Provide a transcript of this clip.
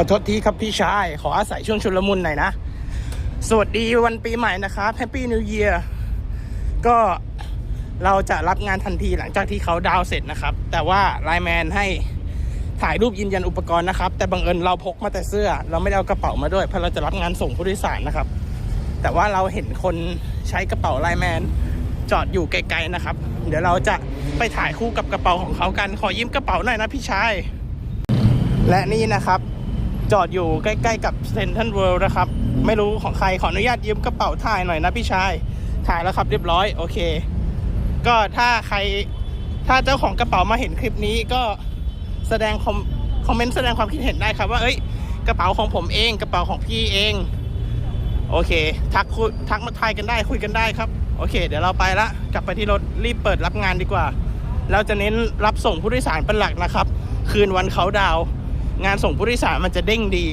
ขอโทษทีครับพี่ชาย ขออาศัยช่วงชุลมุนหน่อยนะ สวัสดีวันปีใหม่นะครับแฮปปี้นิว e ย r ก็เราจะรับงานทันทีหลังจากที่เขาดาวเสร็จนะครับ แต่ว่าไลแมนให้ถ่ายรูปยืนยันอุปกรณ์นะครับ แต่บังเอิญเราพกมาแต่เสื้อ เราไม่ได้เอากระเป๋ามาด้วย เพราะเราจะรับงานส่งผู้โดยสารนะครับ แต่ว่าเราเห็นคนใช้กระเป๋าไลแมนจอดอยู่ไกลๆนะครับ เดี๋ยวเราจะไปถ่ายคู่กับกระเป๋าของเขากัน ขอยืมกระเป๋าหน่อยนะพี่ชาย และนี่นะครับ จอดอยู่ใกล้ๆกับเซนทรัลเวิลด์นะครับ ไม่รู้ของใครขออนุญาตยืมกระเป๋าถ่ายหน่อยนะพี่ชาย ถ่ายแล้วครับเรียบร้อยโอเค ก็ถ้าใครถ้าเจ้าของกระเป๋ามาเห็นคลิปนี้ก็แสดงคอมคอมเมนต์แสดงความคิดเห็นได้ครับว่าเอ้ยกระเป๋าของผมเอง กระเป๋าของพี่เอง โอเค ทักทักมาทายกันได้คุยกันได้ครับ โอเค เดี๋ยวเราไปละกลับไปที่รถรีบเปิดรับงานดีกว่า เราจะเน้นรับส่งผู้โดยสารเป็นหลักนะครับ คืนวันเขาดาว งานส่งผู้โดยสารมันจะเด้งดี